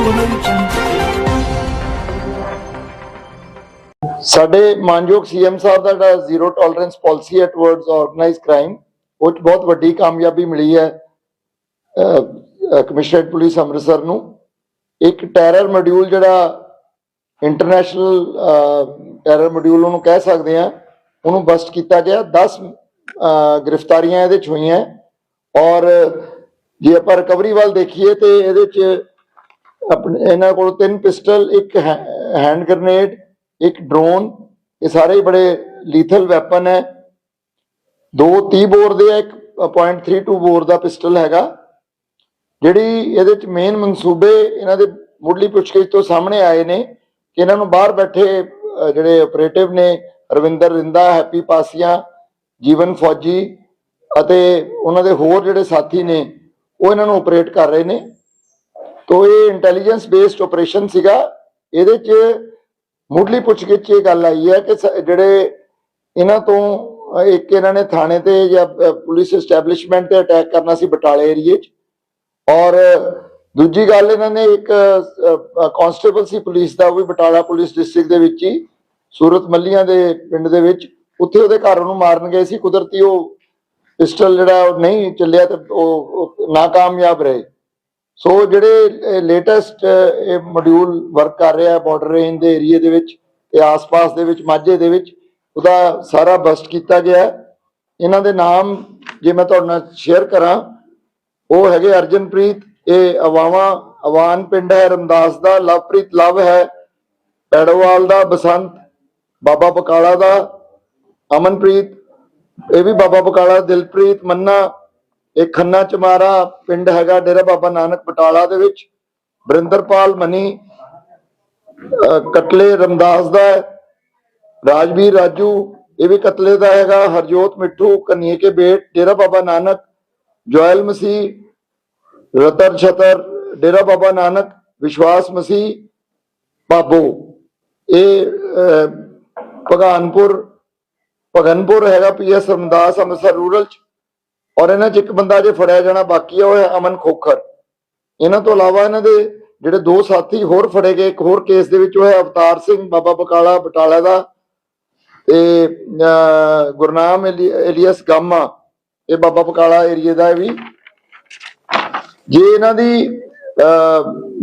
Audio ਸਾਡੇ ਮਾਨਯੋਗ CM ਸਾਹਿਬ ਦਾ ਜਿਹੜਾ ਜ਼ੀਰੋ ਟੋਲਰੈਂਸ ਪਾਲਿਸੀ ਹੈ ਟੁਵਰਡਸ ਆਰਗੇਨਾਈਜ਼ਡ ਕ੍ਰਾਈਮ ਉਹ ਬਹੁਤ ਵੱਡੀ ਕਾਮਯਾਬੀ ਮਿਲੀ ਹੈ ਕਮਿਸ਼ਨਰੇਟ ਪੁਲਿਸ ਅੰਮ੍ਰਿਤਸਰ ਨੂੰ। ਇੱਕ ਟੈਰਰ ਮੋਡਿਊਲ ਜਿਹੜਾ ਇੰਟਰਨੈਸ਼ਨਲ ਟੈਰਰ ਮੋਡਿਊਲ ਉਹਨੂੰ ਕਹਿ ਸਕਦੇ ਆ ਉਹਨੂੰ ਬਸਟ ਕੀਤਾ ਗਿਆ। 10 ਗ੍ਰਿਫਤਾਰੀਆਂ ਇਹਦੇ ਚ ਹੋਈਆਂ। ਔਰ ਜੇ ਆਪਾਂ ਰਿਕਵਰੀ ਵੱਲ ਦੇਖੀਏ ਤੇ ਇਹਦੇ ਚ ਆਪਣੇ ਇਹਨਾਂ ਕੋਲ ਤਿੰਨ ਪਿਸਟਲ, ਇੱਕ ਹੈਂਡ ਗ੍ਰਨੇਡ ਇੱਕ ਡਰੋਨ ਇਹ ਸਾਰੇ ਹੀ ਬੜੇ ਲੀਥਲ ਵੈਪਨ ਹੈ। ਦੋ 30 ਬੋਰ ਦੇ ਇੱਕ .32 ਬੋਰ ਦਾ ਪਿਸਟਲ ਹੈਗਾ। ਜਿਹੜੀ ਇਹਦੇ ਚ ਮੇਨ ਮਨਸੂਬੇ ਇਹਨਾਂ ਦੇ ਮੁੱਢਲੀ ਪੁੱਛਗਿੱਛ ਤੋਂ ਸਾਹਮਣੇ ਆਏ ਨੇ ਕਿ ਇਹਨਾਂ ਨੂੰ ਬਾਹਰ ਬੈਠੇ ਜਿਹੜੇ ਆਪਰੇਟਿਵ ਨੇ, ਰਵਿੰਦਰ ਰਿੰਦਾ, ਹੈਪੀ ਪਾਸੀਆਂ, ਜੀਵਨ ਫੌਜੀ ਅਤੇ ਉਹਨਾਂ ਦੇ ਹੋਰ ਜਿਹੜੇ ਸਾਥੀ ਨੇ, ਉਹ ਇਹਨਾਂ ਨੂੰ ਆਪਰੇਟ ਕਰ ਰਹੇ ਨੇ। ਤੋ ਇਹ ਇੰਟੈਲੀਜੈਂਸ ਬੇਸਡ ਆਪਰੇਸ਼ਨ ਸੀਗਾ। ਇਹਦੇ ਚ ਮੁੱਢਲੀ ਪੁੱਛਗਿੱਛ 'ਚ ਇਹ ਗੱਲ ਆਈ ਹੈ ਕਿ ਜਿਹੜੇ ਇਹਨਾਂ ਤੋਂ, ਇੱਕ ਇਹਨਾਂ ਨੇ ਥਾਣੇ ਤੇ ਜਾਂ ਪੁਲਿਸ ਐਸਟੈਬਲਿਸ਼ਮੈਂਟ ਤੇ ਅਟੈਕ ਕਰਨਾ ਸੀ ਬਟਾਲੇ ਏਰੀਏ 'ਚ। ਔਰ ਦੂਜੀ ਗੱਲ ਇਹਨਾਂ ਨੇ ਇੱਕ ਕਾਂਸਟੇਬਲ ਸੀ ਪੁਲਿਸ ਦਾ, ਉਹ ਵੀ ਬਟਾਲਾ ਪੁਲਿਸ ਡਿਸਟ੍ਰਿਕਟ ਦੇ ਵਿੱਚ ਹੀ, ਸੂਰਤ ਮੱਲੀਆਂ ਦੇ ਪਿੰਡ ਦੇ ਵਿੱਚ। ਉੱਥੇ ਉਹਦੇ ਘਰ ਉਹਨੂੰ ਮਾਰਨ ਗਏ ਸੀ। ਕੁਦਰਤੀ ਉਹ ਪਿਸਟਲ ਜਿਹੜਾ ਉਹ ਨਹੀਂ ਚੱਲਿਆ ਤੇ ਉਹ ਨਾਕਾਮਯਾਬ ਰਹੇ। ਸੋ ਜਿਹੜੇ ਲੇਟੈਸਟ ਇਹ ਮੋਡਿਊਲ ਵਰਕ ਕਰ ਰਿਹਾ ਬਾਰਡਰ ਰੇਂਜ ਦੇ ਏਰੀਆ ਦੇ ਵਿੱਚ ਤੇ ਆਸ-ਪਾਸ ਦੇ ਵਿੱਚ, ਮਾਝੇ ਦੇ ਵਿੱਚ, ਉਹਦਾ ਸਾਰਾ ਬਸਟ ਕੀਤਾ ਗਿਆ ਇਹਨਾਂ ਦੇ ਨਾਮ ਜੇ ਮੈਂ ਤੁਹਾਡੇ ਨਾਲ ਸ਼ੇਅਰ ਕਰਾਂ, ਉਹ ਹੈਗੇ ਅਰਜਨਪ੍ਰੀਤ, ਇਹ ਅਵਾਵਾ, ਅਵਾਨ ਪਿੰਡ ਹੈ, ਰਮਦਾਸ ਦਾ, ਲਵਪ੍ਰੀਤ ਲਵ ਹੈ, ਪੈੜੋਵਾਲ ਦਾ, ਬਸੰਤ, ਬਾਬਾ ਬਕਾਲਾ ਦਾ, ਅਮਨਪ੍ਰੀਤ, ਇਹ ਵੀ ਬਾਬਾ ਬਕਾਲਾ, ਦਿਲਪ੍ਰੀਤ, ਮੰਨਾ ਇਹ ਖੰਨਾ ਚਮਾਰਾ ਪਿੰਡ ਹੈਗਾ ਡੇਰਾ ਬਾਬਾ ਨਾਨਕ ਬਟਾਲਾ ਦੇ ਵਿੱਚ। ਬਰਿੰਦਰਪਾਲ ਮਨੀ ਕਤਲੇ ਰਮਦਾਸ ਦਾ ਰਾਜਵੀਰ ਰਾਜੂ, ਇਹ ਵੀ ਕਤਲੇ ਦਾ ਹੈਗਾ, ਹਰਜੋਤ ਮਿੱਠੂ ਕਨੀਏ ਕੇ ਬੇਟ, ਡੇਰਾ ਬਾਬਾ ਨਾਨਕ, ਜੋਇਲ ਮਸੀਹ, ਰਤਨ ਛਤਰ, ਡੇਰਾ ਬਾਬਾ ਨਾਨਕ, ਵਿਸ਼ਵਾਸ ਮਸੀਹ, ਬਾਬੂ। ਇਹ ਭਗਾਨਪੁਰ, ਭਗਨਪੁਰ ਹੈਗਾ ਪੀਐਸ ਰਮਦਾਸ ਅੰਮ੍ਰਿਤਸਰ ਰੂਰਲ ਚ। ਔਰ ਇਹਨਾਂ ਚ ਇੱਕ ਬੰਦਾ ਜੇ ਫੜਿਆ ਜਾਣਾ ਬਾਕੀ ਆ, ਉਹ ਅਮਨ ਖੋਖਰ। ਇਹਨਾਂ ਤੋਂ ਇਲਾਵਾ ਇਹਨਾਂ ਦੇ ਜਿਹੜੇ ਦੋ ਸਾਥੀ ਹੋਰ ਫੜੇ ਗਏ, ਇੱਕ ਹੋਰ ਕੇਸ ਦੇ ਵਿੱਚ ਉਹ ਹੈ ਅਵਤਾਰ ਸਿੰਘ, ਬਾਬਾ ਬਕਾਲਾ ਬਟਾਲਾ ਦਾ ਤੇ ਗੁਰਨਾਮ ਏਲੀ- ਗਾਮਾ। ਇਹ ਬਾਬਾ ਬਕਾਲਾ ਏਰੀਏ ਦਾ ਵੀ। ਜੇ ਇਹਨਾਂ ਦੀ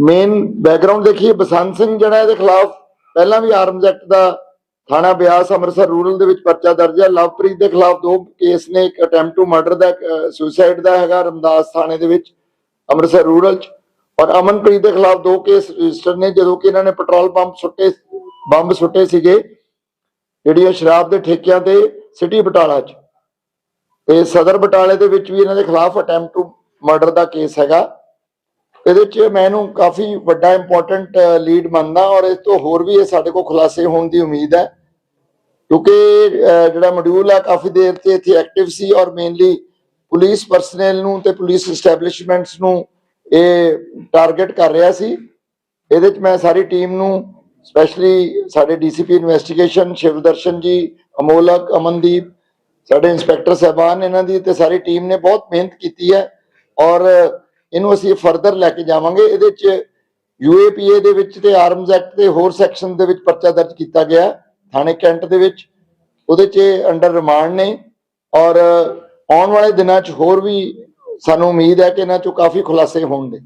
ਮੇਨ ਬੈਕਗ੍ਰਾਉਂਡ ਦੇਖੀਏ, ਬਸੰਤ ਸਿੰਘ ਜਿਹੜਾ ਇਹਦੇ ਖਿਲਾਫ ਪਹਿਲਾਂ ਵੀ ਆਰਮਜ਼ ਐਕਟ ਦਾ ਥਾਣਾ ਬਿਆਸ ਅੰਮ੍ਰਿਤਸਰ ਰੂਰਲ ਦੇ ਵਿੱਚ ਪਰਚਾ ਦਰਜ ਹੈ। ਲਵਪ੍ਰੀਤ ਦੇ ਖਿਲਾਫ ਦੋ ਕੇਸ ਨੇ। ਇੱਕ ਅਟੈਂਪਟ ਟੂ ਮਰਡਰ ਦਾ ਸੁਸਾਈਡ ਦਾ ਹੈਗਾ ਰਮਦਾਸ ਥਾਣੇ ਦੇ ਵਿੱਚ, ਅੰਮ੍ਰਿਤਸਰ ਰੂਰਲ ਚ। ਔਰ ਅਮਨਪ੍ਰੀਤ ਦੇ ਖਿਲਾਫ ਦੋ ਕੇਸ ਰਜਿਸਟਰ ਨੇ, ਜਦੋਂ ਕਿ ਇਹਨਾਂ ਨੇ ਪੈਟਰੋਲ ਪੰਪ ਸੁੱਟੇ, ਬੰਬ ਸੁੱਟੇ ਸੀਗੇ ਜਿਹੜੀਆਂ ਸ਼ਰਾਬ ਦੇ ਠੇਕਿਆਂ ਤੇ, ਸਿਟੀ ਬਟਾਲਾ ਚ। ਤੇ ਸਦਰ ਬਟਾਲੇ ਦੇ ਵਿੱਚ ਵੀ ਇਹਨਾਂ ਦੇ ਖਿਲਾਫ ਅਟੈਂਪਟ ਟੂ ਮਰਡਰ ਦਾ ਕੇਸ ਹੈਗਾ। ਇਹਦੇ ਚ ਮੈਂ ਇਹਨੂੰ ਕਾਫੀ ਵੱਡਾ ਇੰਪੋਰਟੈਂਟ ਲੀਡ ਮੰਨਦਾ ਔਰ ਇਸ ਤੋਂ ਹੋਰ ਵੀ ਇਹ ਸਾਡੇ ਕੋਲ ਖੁਲਾਸੇ ਹੋਣ ਦੀ ਉਮੀਦ ਹੈ। ਕਿਉਂਕਿ ਅਹ, ਜਿਹੜਾ ਮੋਡਿਊਲ ਹੈ ਕਾਫੀ ਦੇਰ ਤੇ ਇੱਥੇ ਐਕਟਿਵ ਸੀ ਔਰ ਮੇਨਲੀ ਪੁਲਿਸ ਪਰਸਨਲ ਨੂੰ ਤੇ ਪੁਲਿਸ ਐਸਟੈਬਲਿਸ਼ਮੈਂਟਸ ਨੂੰ ਇਹ ਟਾਰਗੇਟ ਕਰ ਰਿਹਾ ਸੀ। ਇਹਦੇ ਚ ਮੈਂ ਸਾਰੀ ਟੀਮ ਨੂੰ ਸਪੈਸ਼ਲੀ ਸਾਡੇ ਡੀਸੀਪੀ ਇਨਵੈਸਟੀਗੇਸ਼ਨ ਸ਼ਿਵਦਰਸ਼ਨ ਜੀ ਅਮੋਲਕ ਅਮਨਦੀਪ ਸਾਡੇ ਇੰਸਪੈਕਟਰ ਸਾਹਿਬਾਨ ਇਹਨਾਂ ਦੀ ਤੇ ਸਾਰੀ ਟੀਮ ਨੇ ਬਹੁਤ ਮਿਹਨਤ ਕੀਤੀ ਹੈ। ਔਰ ਇਹਨੂੰ ਅਸੀਂ ਫਰਦਰ ਲੈ ਕੇ ਜਾਵਾਂਗੇ। ਇਹਦੇ ਚ ਯੂਏਪੀਏ ਦੇ ਵਿੱਚ ਤੇ ਆਰਮਜ਼ ਐਕਟ ਦੇ ਹੋਰ ਸੈਕਸ਼ਨ ਦੇ ਵਿੱਚ ਪਰਚਾ ਦਰਜ ਕੀਤਾ ਗਿਆ ਥਾਣੇ ਕੈਂਟ ਦੇ ਵਿੱਚ। ਉਹਦੇ ਚ ਅੰਡਰ ਰਿਮਾਂਡ ਨੇ ਔਰ ਆਉਣ ਵਾਲੇ ਦਿਨਾਂ ਚ ਹੋਰ ਵੀ ਸਾਨੂੰ ਉਮੀਦ ਹੈ ਕਿ ਇਹਨਾਂ ਚੋਂ ਕਾਫੀ ਖੁਲਾਸੇ ਹੋਣਗੇ।